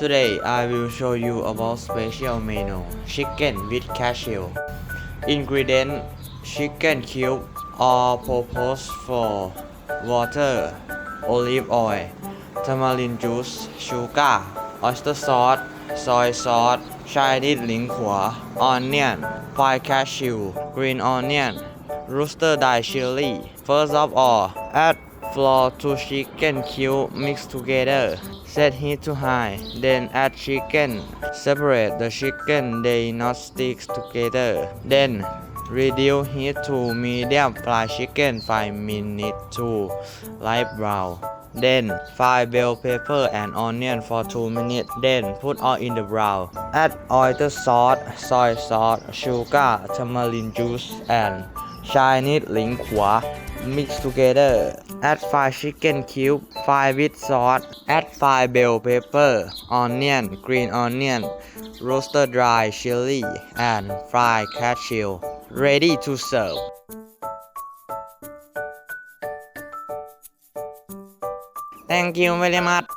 Today I will show you about special menu chicken with cashew. Ingredient chicken cube all purpose for water, olive oil, tamarind juice, sugar, oyster sauce, soy sauce, Chinese lingua, onion, fried cashew, green onion, rooster dye chili. First of all, add flour to chicken cube mix together. Set heat to high, then add chicken. Separate the chicken they not stick together. Then reduce heat to medium. Fry chicken 5 minutes to light brown. Then fry bell pepper and onion for 2 minutes. Then put all in the brown. Add oyster sauce, soy sauce, sugar, tamarind juice and Chinese lingua mix together. Add fried chicken cube, fry with sauce. Add fried bell pepper, onion, green onion, roasted dry chili, and fried cashew. Ready to serve. Thank you very much.